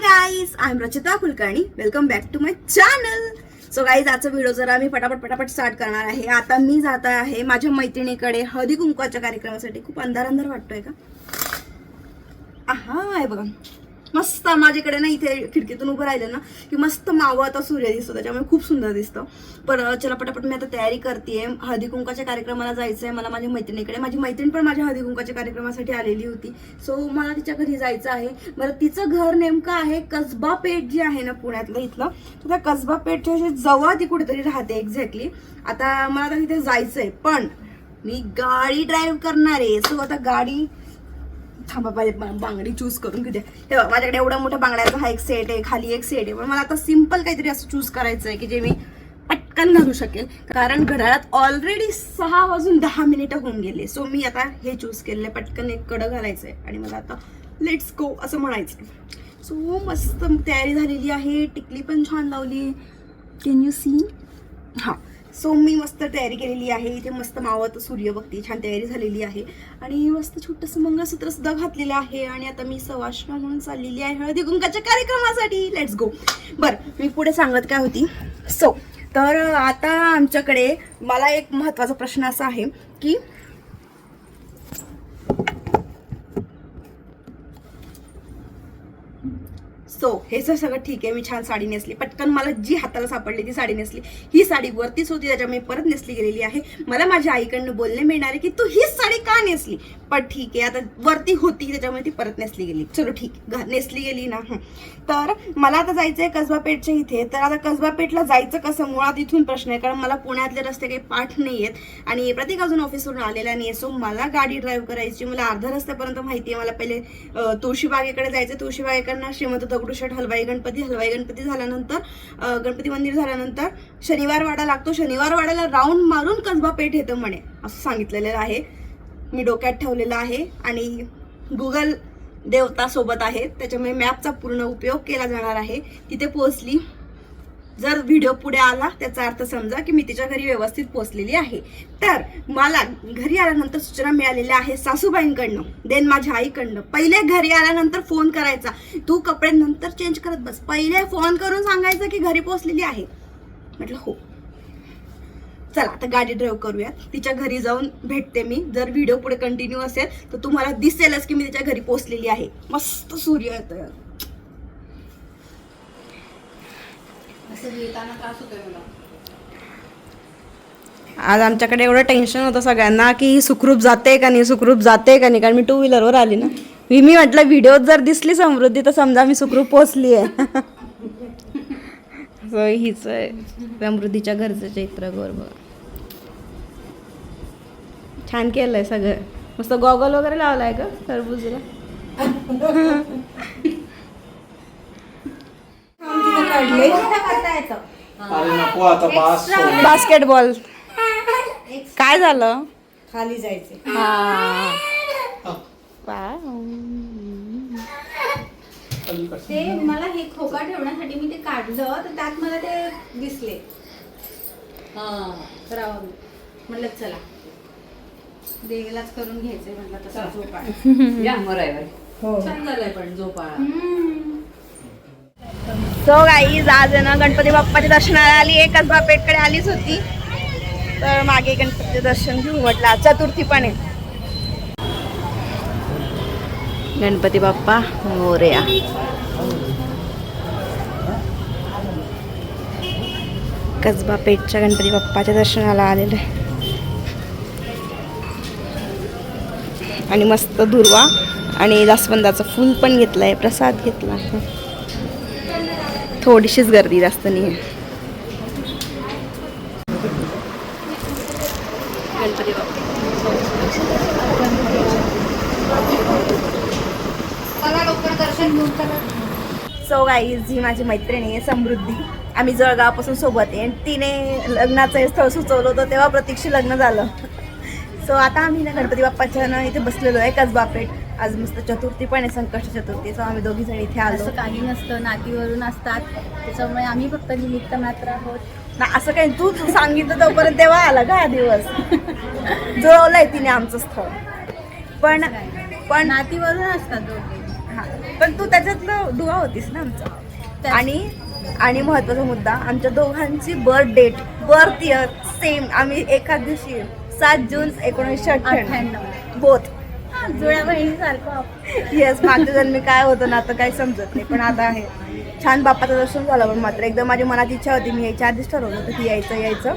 Guys I am Rachita Kulkarni. Welcome back to my channel so guys आजचा video जरा मी पटापट पटापट स्टार्ट करणार आहे. आता मी जात आहे माझ्या मैत्रिणीकडे हळदी कुंकवाच्या कार्यक्रमासाठी. खूप अंधार अंधार वाटतोय का? हा आहे बघा. मस्त माझ्याकडे ना इथे खिडकीतून उभं राहिलं ना की मस्त मावं आता सूर्य दिसतो त्याच्यामुळे खूप सुंदर दिसतं. पण चला पटापट मी आता तयारी करते हळदी कुंकाच्या कार्यक्रमाला जायचं आहे मला माझ्या मैत्रिणीकडे. माझी मैत्रीण पण माझ्या हळदी कुंकाच्या कार्यक्रमासाठी आलेली होती. सो मला तिच्या घरी जायचं आहे. बरं तिचं घर नेमकं आहे कसबा पेठ जे आहे ना पुण्यातलं इथलं तर त्या कसबा पेठच्या जवळ ती कुठेतरी राहते एक्झॅक्टली आता मला आता तिथे जायचंय पण मी गाडी ड्राईव्ह करणार आहे. सो आता गाडी थांबा पाहिजे बांगडी चूज करून घेते. हे बघा माझ्याकडे एवढा मोठा बांगड्याचा हा एक सेट आहे खाली एक सेट आहे. पण मला आता सिंपल काहीतरी असं चूज करायचं आहे की जे मी पटकन घालू शकेल. कारण घड्याळात ऑलरेडी सहा वाजून दहा मिनिटं होऊन गेले. सो मी आता हे चूज केलेलं आहे. पटकन एक कडं घालायचं आहे आणि मला आता लेट्स गो असं म्हणायचं आहे सो मस्त तयारी झालेली आहे. टिकली पण छान लावली. कॅन यू सी हां. सो मी मस्त तयारी केलेली आहे. इथे मस्त मावत सूर्य बघते छान तयारी झालेली आहे. आणि मस्त छोटंसं मंगळसूत्र सुद्धा घातलेलं आहे. आणि आता मी सवाष्ण म्हणून चाललेली आहे हळदी कुंकाच्या कार्यक्रमासाठी. लेट्स गो बरं मी पुढे सांगत काय होती? सो तर आता आमच्याकडे मला एक महत्त्वाचा प्रश्न असा आहे की सो हे जर सगळं ठीक आहे मी छान साडी नेसली. पटकन मला जी हाताला सापडली ती साडी नेसली. ही साडी वरतीच होती त्याच्यामुळे परत नेसली गेलेली आहे. मला माझ्या आईकडनं बोलणे मिळणार आहे की तू हीच साडी का नेसली? पण ठीक आहे आता वरती होती त्याच्यामुळे ती परत नेसली गेली. चलो ठीक घा- नेसली गेली ना तर मला आता जायचं आहे कसबा पेठच्या इथे तर आता कसबा पेठला जायचं कसं? मुळात इथून प्रश्न आहे कारण मला पुण्यातले रस्ते काही पाठ नाही आहेत आणि प्रत्येक अजून ऑफिसवरून आलेला नाही आहे सो मला गाडी ड्राईव्ह करायची मला अर्ध्या रस्त्यापर्यंत माहिती आहे मला पहिले तुळशीबागेकडे जायचं तुळशीबागेकडनं श्रीमंत दगडूशेठ हलवाई गणपती हलवाई गणपती झाल्यानंतर गणपती मंदिर झाल्यानंतर शनिवार वाडा लागतो. शनिवार वाड्याला राऊंड मारून कसबा पेठ येतं म्हणे असं सांगितलेलं आहे. मी डोक्यात ठेवलेलं आहे आणि गुगल देवतासोबत आहे. त्याच्यामुळे मॅपचा पूर्ण उपयोग केला जाणार आहे. तिथे पोचली जर व्हिडिओ पुढे आला त्याचा अर्थ समजा की मी तिच्या घरी व्यवस्थित पोचलेली आहे. तर मला घरी आल्यानंतर सूचना मिळालेल्या आहे सासूबाईंकडनं. देन माझ्या आईकडनं. पहिले घरी आल्यानंतर फोन करायचा. तू कपडे नंतर चेंज करत बस. पहिले फोन करून सांगायचं की घरी पोचलेली आहे. म्हटलं हो. चला आता गाडी ड्राईव्ह करूया तिच्या घरी जाऊन भेटते मी. जर व्हिडिओ पुढे कंटिन्यू असेल तर तुम्हाला दिसेलच की मी तिच्या घरी पोचलेली आहे. मस्त सूर्य येतोय. असं येताना त्रास होतोय आज आमच्याकडे एवढं टेन्शन होतं सगळ्यांना की सुखरूप जाते का नाही सुखरूप जाते का नाही? कारण मी टू व्हीलरवर आली ना. मी मी म्हटलं व्हिडिओत जर दिसली समृद्धी तर समजा मी सुखरूप पोचली आहे So, हीच आहे समृद्धीच्या घरचं चैत्र गोर बघा छान केलंय सगळं. मस्त गॉगल वगैरे का नको आता बास सोड. बास्केटबॉल. काय झालं? खाली जायचे हा? ते मला हे खोका ठेवण्यासाठी मी ते काढलं तर त्यात मला ते दिसले. करावं म्हणलं चला. देवालाच करून घ्यायचंय म्हणलं तसा झोपाळा या हो. छान झालंय पण झोपाळा सो गाईज आज ना गणपती बाप्पाच्या दर्शनाला आली. आहे कसबा पेठकडे आलीच होती. तर मागे गणपतीचे दर्शन घेऊ म्हटलं. चतुर्थी पण आहे. गणपती बाप्पा मोरया. कसबा पेठच्या गणपती बाप्पाच्या दर्शनाला आलेलं. आहे आणि मस्त दुर्वा आणि जास्वंदाचं फूल पण घेतलं आहे प्रसाद घेतला. आहे थोडीशीच गर्दी जास्त नाही आहे गणपती चला लवकर दर्शन घेऊन चला सो गाईज ही माझी मैत्रिणी आहे समृद्धी. आम्ही जळगावपासून सोबत आहे. आणि तिने लग्नाचं हे स्थळ सुचवलं होतं तेव्हा प्रतीक्षी लग्न झालं. सो आता आम्ही ना गणपती बाप्पाच्या ना इथे बसलेलो आहे कसबा पेठ आज मस्त चतुर्थी पण आहे संकष्ट चतुर्थी. सो आम्ही दोघी जण इथे आलो. असं काही नसतं नातीवरून असतात. त्याच्यामुळे आम्ही फक्त निमित्त मात्र आहोत. ना असं काही तू तू सांगितलं तोपर्यंत तेव्हा आला का हा दिवस? जुळवलंय तिने आमचं स्थळ. पण पण नातीवरून असतात दोघे. हा. पण तू त्याच्यातलं दुवा होतीस ना आमचा. आणि आणि महत्त्वाचा मुद्दा आमच्या दोघांची birth date birth year same आम्ही एकाच दिवशी सात जून एकोणीसशे अठ्ठ्याण्णव. बोथ जुळ्या बहिणीसारखं येस मागच्या जन्मी काय होतं ना आता काही समजत नाही पण आता आहे. छान बाप्पाचं दर्शन झालं पण मात्र. एकदम माझी मनात इच्छा होती मी यायच्या आधीच ठरवलं होतं की यायचं यायचं.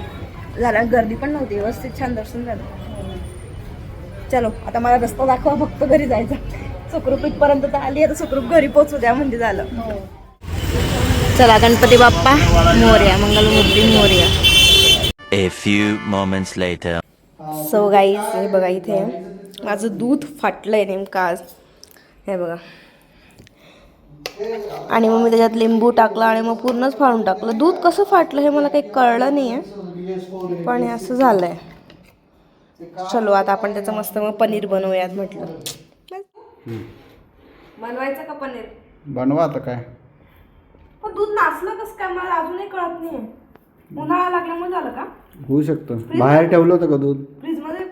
झालं गर्दी पण नव्हती व्यवस्थित छान दर्शन झालं. चलो आता मला रस्ता दाखवा फक्त घरी जायचं. सुखरूप इथपर्यंत तर आली आता सुखरूप घरी पोहोचू द्या म्हणजे झालं. चला Ganpati Bappa Morya Mangalmurti Morya. A few moments later. So guys हे बघा इथे. माझं दूध फाटलं आहे नेमकं आज. हे बघा. आणि मग मी त्याच्यात लिंबू टाकला आणि मग पूर्णच फाडून टाकलं. दूध कसं फाटलं हे मला काही कळलं नाही आहे पण हे असं झालं आहे चलो आता आपण त्याचं मस्त मग पनीर बनवूयात म्हटलं. बनवायचं का पनीर? बनवा आता काय. पण दूध नाचलं कसं काय? मला अजूनही कळत नाही उन्हाळा लागल्यामुळे झालं का? होऊ शकतं. बाहेर ठेवलं होतं का दूध?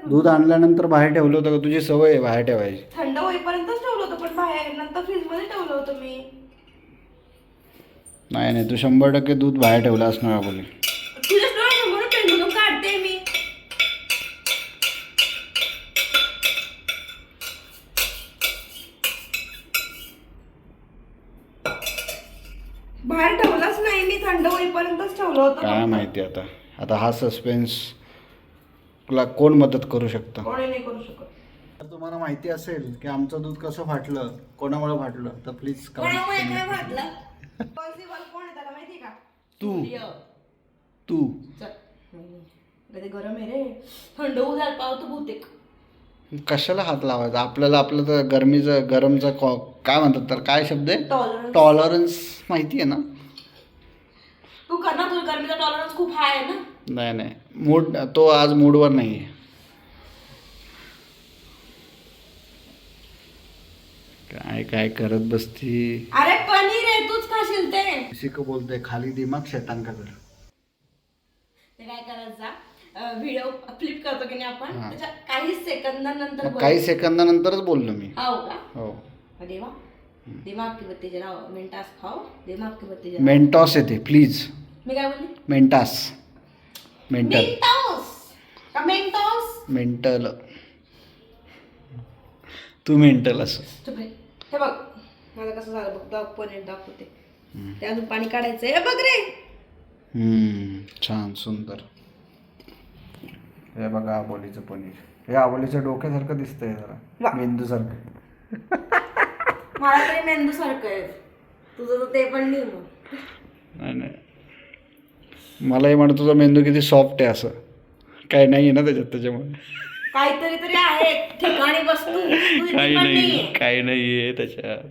दूध आणल्यानंतर बाहेर ठेवलं होतं का? तुझी सवय आहे बाहेर ठेवायची. थंड होईपर्यंतच ठेवलं होतं पण बाहेर नंतर फ्रीजमध्ये ठेवलं होतं मी. नाही नाही तू शंभर टक्के दूध बाहेर ठेवलं असणार बोली बाहेर ठेवलंच नाही मी थंड होईपर्यंतच ठेवलं होतं. काय माहिती आता. आता हा सस्पेन्स तुला कोण मदत करू शकतं? कोणी नाही करू शकत. तुम्हाला माहिती असेल की आमचं दूध कसं फाटलं कोणामुळे फाटलं तर प्लीज कोणामुळे कमेंट काय वाटलं पॉसिबल कोण आहे त्याला माहिती का? तू. तू. कधी गरम आहे रे. थंड होऊ पावतो बहुतेक. कशाला हात लावायचा? आपल्याला आपलं तर गरमीचं गरमचं कॉ काय म्हणतात तर काय शब्द आहे? टॉलरन्स टॉलरन्स माहिती आहे ना? तू कर ना तुझ्या गरमीचा टॉलरन्स खूप हाय आहे ना? नाही नाही. मूड तो आज मूडवर नाही आहे काय काय करत बसती? अरे पनीर आहे तूच खाशील ते. शिक बोलते खाली दिमाग शैतान का जा व्हिडिओ फ्लिप करतो की नाही आपण हा. त्याच्या काही सेकंदानंतर मग काही सेकंदानंतरच बोललो मी. हो का? हो. अरे वा दिमाग की बत्ती जरा मिनटास खाओ. दिमाग की बत्ती जरा. मेंटॉस येते प्लीज मी काय बोलली? मेंटास. मेंटल. मेंटॉस. का मेंटॉस? मेंटल. तू मेंटल असं. चुप रे. हे बघ. मला कसं झालं बघ दाख पनीर दाखवते. ते अजून पाणी काढायचं हे बघ रे. हम्म, छान सुंदर. हे बघा आबोलीचं पनीर. हे आबोलीच्या डोक्यासारखं दिसतंय वा. जरा मेंदूसारखं. मला तरी मेंदू सारखं आहे. तुझं तर ते पण नाही मग नाही नाही. मलाही म्हणत तुझा मेंदू किती सॉफ्ट आहे असं. काय नाही आहे ना त्याच्यात त्याच्यामुळे. काहीतरी तरी आहे. ठिकाणी वस्तू. तू इथे काही नाही. काही नाही आहे त्याच्यात.